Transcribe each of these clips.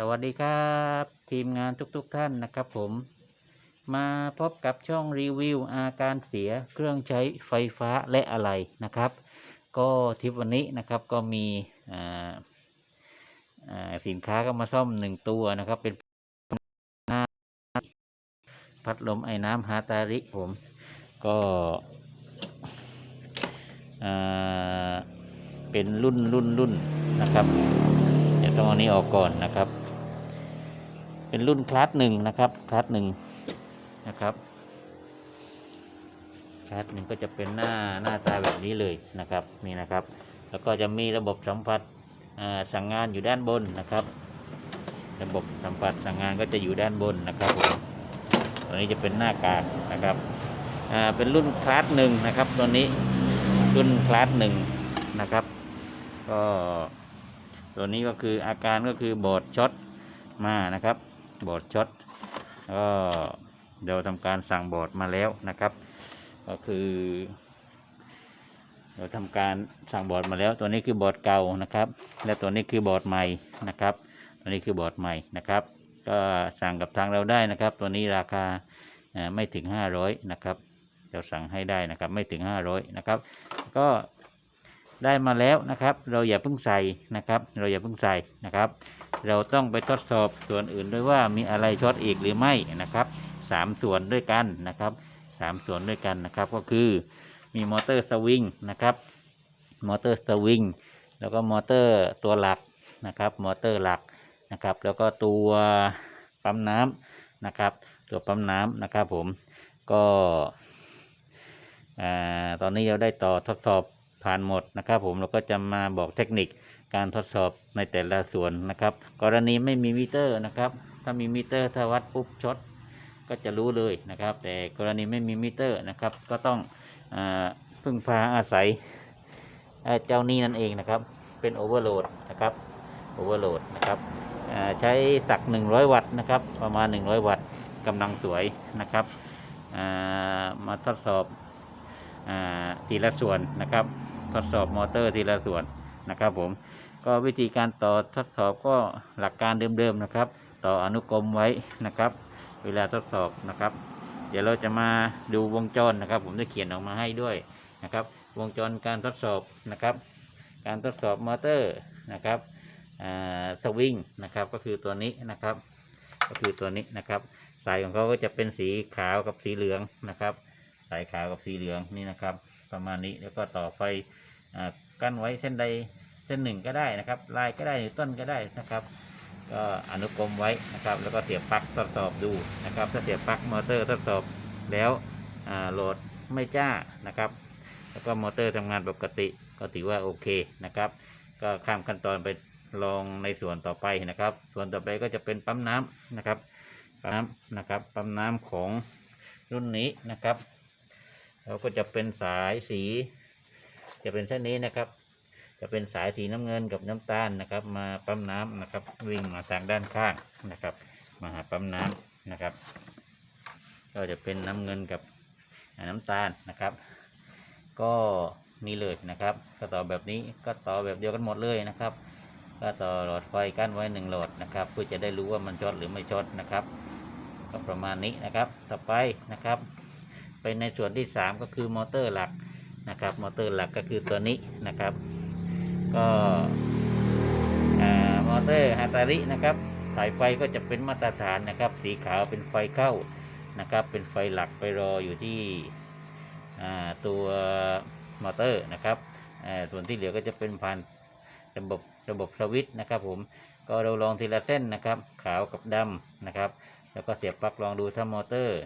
สวัสดีครับ ทีมงานทุกๆทท่านนะครับผม มาพบกับช่องรีวิวอาการเสียเครื่องใช้ไฟฟ้าและอะไรนะครับ ก็ทริปวันนี้นะครับก็มีสินค้าก็มาซ่อมหนึ่งตัวนะครับ เป็นพัดลมไอ้น้ำฮาตาริผม ก็เป็นรุ่นรุ่นรุ่นนะครับ เดี๋ยวต้องอันนี้ออกก่อนนะครับ เป็นรุ่นคลาสหนึ่งนะครับ คลาสหนึ่งนะครับ คลาสหนึ่งก็จะเป็นหน้าหน้าตาแบบนี้เลยนะครับนี่นะครับ แล้วก็จะมีระบบสัมผัสสั่งงานอยู่ด้านบนนะครับ ระบบสัมผัสสั่งงานก็จะอยู่ด้านบนนะครับผมตัวนี้จะเป็นหน้ากากนะครับเป็นรุ่นคลาสหนึ่งนะครับตัวนี้รุ่นคลาสหนึ่งนะครับ ก็ตัวนี้ก็คืออาการก็คือบอดช็อตมานะครับ บอร์ดช็อตก็เดี๋ยวทำการสั่งบอร์ดมาแล้วนะครับ ก็คือเราทำการสั่งบอร์ดมาแล้ว ตัวนี้คือบอร์ดเก่านะครับ และตัวนี้คือบอร์ดใหม่นะครับ ตัวนี้คือบอร์ดใหม่นะครับ ก็สั่งกับทางเราได้นะครับ ตัวนี้ราคาไม่ถึง 500นะครับเราสั่งให้ได้นะครับ ไม่ถึง 500นะครับ ก็ ได้มาแล้วนะครับ เราอย่าเพิ่งใส่นะครับ เราอย่าเพิ่งใส่นะครับ เราต้องไปทดสอบส่วนอื่นด้วยว่ามีอะไรช็อตอีกหรือไม่นะครับสามส่วนด้วยกันนะครับสามส่วนด้วยกันนะครับ ก็คือมีมอเตอร์สวิงนะครับ มอเตอร์สวิงแล้วก็มอเตอร์ตัวหลักนะครับ มอเตอร์หลักนะครับ แล้วก็ตัวปั๊มน้ำนะครับ ตัวปั๊มน้ำนะครับผมก็อ่าตอนนี้เราได้ต่อทดสอบ ผ่านหมดนะครับ ผมเราก็จะมาบอกเทคนิคการทดสอบในแต่ละส่วนนะครับ กรณีไม่มีมิเตอร์นะครับ ถ้ามีมิเตอร์ถ้าวัดปุ๊บช็อตก็จะรู้เลยนะครับ แต่กรณีไม่มีมิเตอร์นะครับ ก็ต้องอพึ่งพาอาศัยเเจ้านี้นั่นเองนะครับ เป็นโอเวอร์โหลดนะครับโอเวอร์โหลดนะครับใช้สัก 100 วัตต์นะครับ ประมาณ 100 วัตต์กำลังสวยนะครับามาทดสอบอทีละส่วนนะครับ ทดสอบมอเตอร์ทีละส่วนนะครับผมก็วิธีการต่อทดสอบก็หลักการเดิมๆนะครับ ต่ออนุกรมไว้นะครับ เวลาทดสอบนะครับ เดี๋ยวเราจะมาดูวงจรนะครับ ผมจะเขียนออกมาให้ด้วยนะครับ วงจรการทดสอบนะครับ การทดสอบมอเตอร์นะครับสวิงนะครับก็คือตัวนี้นะครับ ก็คือตัวนี้นะครับ สายของเขาก็จะเป็นสีขาวกับสีเหลืองนะครับ สายขาวกับสีเหลืองนี่นะครับ ประมาณนี้แล้วก็ต่อไฟอกั้นไว้เส้นใดเส้นหนึ่งก็ได้นะครับ ลายก็ได้หรือต้นก็ได้นะครับ ก็อนุกรมไว้นะครับ แล้วก็เสียบปลั๊กทดสอบดูนะครับ ถ้าเสียบปลั๊กมอเตอร์ทดสอบแล้วโหลดไม่จ้านะครับ แล้วก็มอเตอร์ทำงานปกติก็ถือว่าโอเคนะครับ ก็ข้ามขั้นตอนไปลองในส่วนต่อไปนะครับ ส่วนต่อไปก็จะเป็นปั๊มน้ำนะครับ ปั๊มน้ำนะครับปั๊มน้ำของรุ่นนี้นะครับ เราก็จะเป็นสายสี จะเป็นเส้นนี้นะครับ จะเป็นสายสีน้ำเงินกับน้ำตาลนะครับ มาปั๊มน้ำนะครับ วิ่งมาทางด้านข้างนะครับ มาหาปั๊มน้ำนะครับ ก็จะเป็นน้ำเงินกับน้ำตาลนะครับ ก็นี่เลยนะครับ ก็ต่อแบบนี้ก็ต่อแบบเดียวกันหมดเลยนะครับ ก็ต่อหลอดไฟกั้นไว้หนึ่งหลอดนะครับ เพื่อจะได้รู้ว่ามันช็อตหรือไม่ช็อตนะครับ ก็ประมาณนี้นะครับ ต่อไปนะครับ ไปในส่วนที่สามก็คือมอเตอร์หลักนะครับ มอเตอร์หลักก็คือตัวนี้นะครับ ก็มอเตอร์ฮาตารินะครับ สายไฟก็จะเป็นมาตรฐานนะครับ สีขาวเป็นไฟเข้านะครับ เป็นไฟหลักไปรออยู่ที่ตัวมอเตอร์นะครับส่วนที่เหลือก็จะเป็นผ่านระบบระบบสวิตช์นะครับผมก็เราลองทีละเส้นนะครับ ขาวกับดำนะครับ แล้วก็เสียบปลั๊กลองดูถ้ามอเตอร์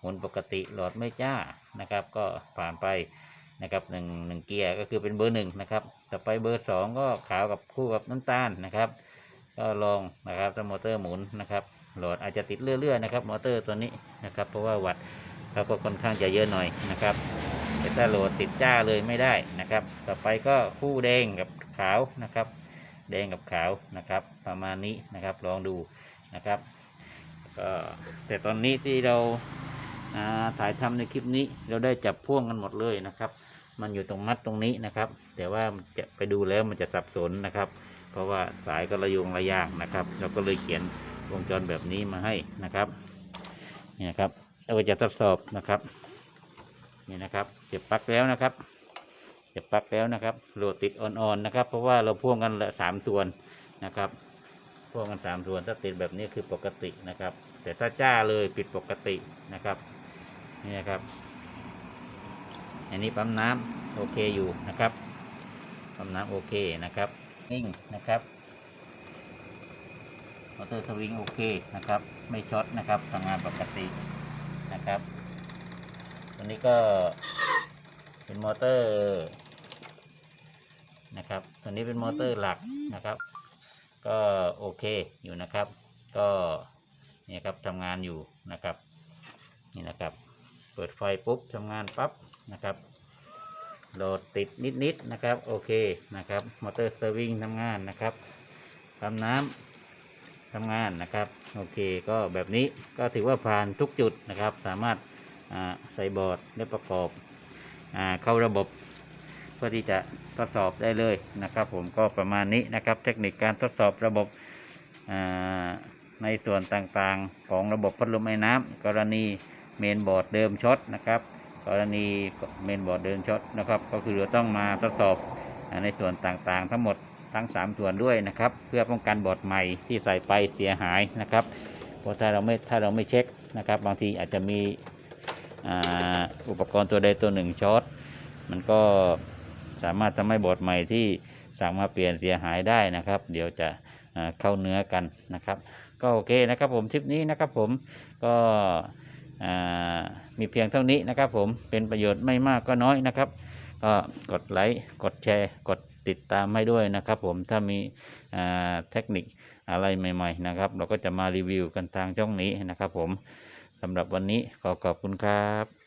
หมุนปกติหลอดไม่จ้านะครับ ก็ผ่านไปนะครับหนึ่งหนึ่งเกียร์ก็คือเป็นเบอร์หนึ่งนะครับ ต่อไปเบอร์สองก็ขาวกับคู่กับน้ำตาลนะครับ ก็ลองนะครับถ้ามอเตอร์หมุนนะครับหลอดอาจจะติดเรื่อยๆนะครับมอเตอร์ตัวนี้นะครับ เพราะว่าวัตต์เขาก็ค่อนข้างจะเยอะหน่อยนะครับแต่ถ้าโหลดติดจ้าเลยไม่ได้นะครับ ต่อไปก็คู่แดงกับขาวนะครับ แดงกับขาวนะครับ ประมาณนี้นะครับลองดูนะครับก็แต่ตอนนี้ที่เรา ถ่ายทำในคลิปนี้เราได้จับพ่วงกันหมดเลยนะครับ มันอยู่ตรงมัดตรงนี้นะครับ แต่ว่าจะไปดูแล้วมันจะสับสนนะครับ เพราะว่าสายก็ระยงระย่างนะครับ เราก็เลยเขียนวงจรแบบนี้มาให้นะครับนี่ยครับเราก็จะทดสอบนะครับนี่นะครับเสียบปลั๊กแล้วนะครับเสียบปลั๊กแล้วนะครับโหลดติดอ่อนๆนะครับ เพราะว่าเราพ่วงกันละสามส่วนนะครับพ่วงกันสามส่วนถ้าติดแบบนี้คือปกตินะครับ แต่ถ้าจ้าเลยผิดปกตินะครับ นี่นะครับ อันนี้ปั๊มน้ำโอเคอยู่นะครับ ปั๊มน้ำโอเคนะครับ นิ่งนะครับมอเตอร์สวิงโอเคนะครับ ไม่ช็อตนะครับทำงานปกตินะครับตัวนี้ก็เป็นมอเตอร์นะครับตัวนี้เป็นมอเตอร์หลักนะครับ ก็โอเคอยู่นะครับ ก็เนี่ยครับทำงานอยู่นะครับ ปิดไฟปุ๊บทำงานปั๊บนะครับโหลดติดนิดๆนะครับ โอเคนะครับ มอเตอร์สวิงทำงานนะครับปั๊มน้ำทำงานนะครับ โอเคก็แบบนี้ก็ถือว่าผ่านทุกจุดนะครับ สามารถใส่บอร์ดและประกอบอเข้าระบบ เพื่อที่จะทดสอบได้เลยนะครับ ผมก็ประมาณนี้นะครับ เทคนิคการทดสอบระบบในส่วนต่างๆของระบบพัดลมไอ้น้ำกรณี เมนบอร์ดเดิมช็อตนะครับกรณีเมนบอร์ดเดิมช็อตนะครับก็คือเราต้องมาทดสอบในส่วนต่างๆ ทั้งหมดทั้ง 3 ส่วนด้วยนะครับ เพื่อป้องกันบอร์ดใหม่ที่ใส่ไปเสียหายนะครับเพราะถ้าเราไม่ถ้าเราไม่เช็คนะครับ บางทีอาจจะมีอุปกรณ์ตัวใดตัวหนึ่งช็อตมันก็สามารถทำให้บอร์ดใหม่ที่สั่งมาเปลี่ยนเสียหายได้นะครับ เดี๋ยวจะเข้าเนื้อกันนะครับ ก็โอเคนะครับผมทริปนี้นะครับผมก็ มีเพียงเท่านี้นะครับ ผมเป็นประโยชน์ไม่มากก็น้อยนะครับ ก็กดไลค์กดแชร์ กดติดตามให้ด้วยนะครับ ผมถ้ามีเทคนิคอะไรใหม่ๆนะครับ เราก็จะมารีวิวกันทางช่องนี้นะครับ ผมสำหรับวันนี้ขอขอบคุณครับ